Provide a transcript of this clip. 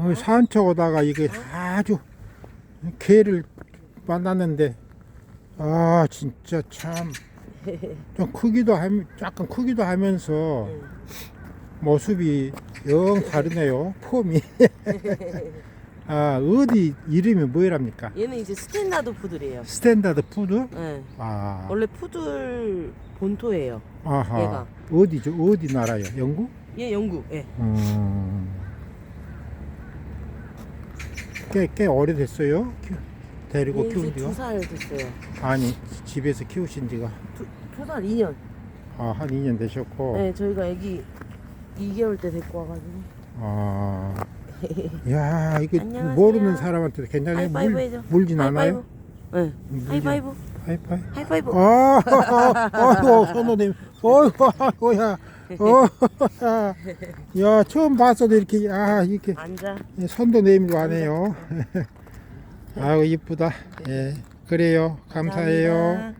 어, 산책 오다가 이게 아주 개를 만났는데 아 진짜 참 좀 크기도 함 약간 크기도 하면서 모습이 영 다르네요 폼이 아 어디 이름이 뭐랍니까 얘는 이제 스탠다드 푸들이에요. 스탠다드 푸드 네. 아 원래 푸들 본토예요. 아하 얘가. 어디죠 어디 나라요 영국 얘 영국. 예. 음. 꽤, 꽤 오래됐어요. 키- 데리고 키운 지가? 두살 됐어요. 아니, 집에서 키우신 지가. 두살 2년. 아, 한 2년 되셨고. 네, 저희가 애기 2개월 때 데리고 와가지고. 아. 야, 이거 안녕하세요. 모르는 사람한테 굉장히 하이파이브 물. 물진 않아요? 네. 하이파이브. 하이파이? 하이파이브. 아, 아이고, 선호님. 어이구, 아이고, 야. 어, 야. 야, 처음 봤어도 이렇게, 아, 이렇게. 앉아. 예, 손도 내밀고 안 해요. 아유 이쁘다. 예, 그래요. 감사해요. 감사합니다.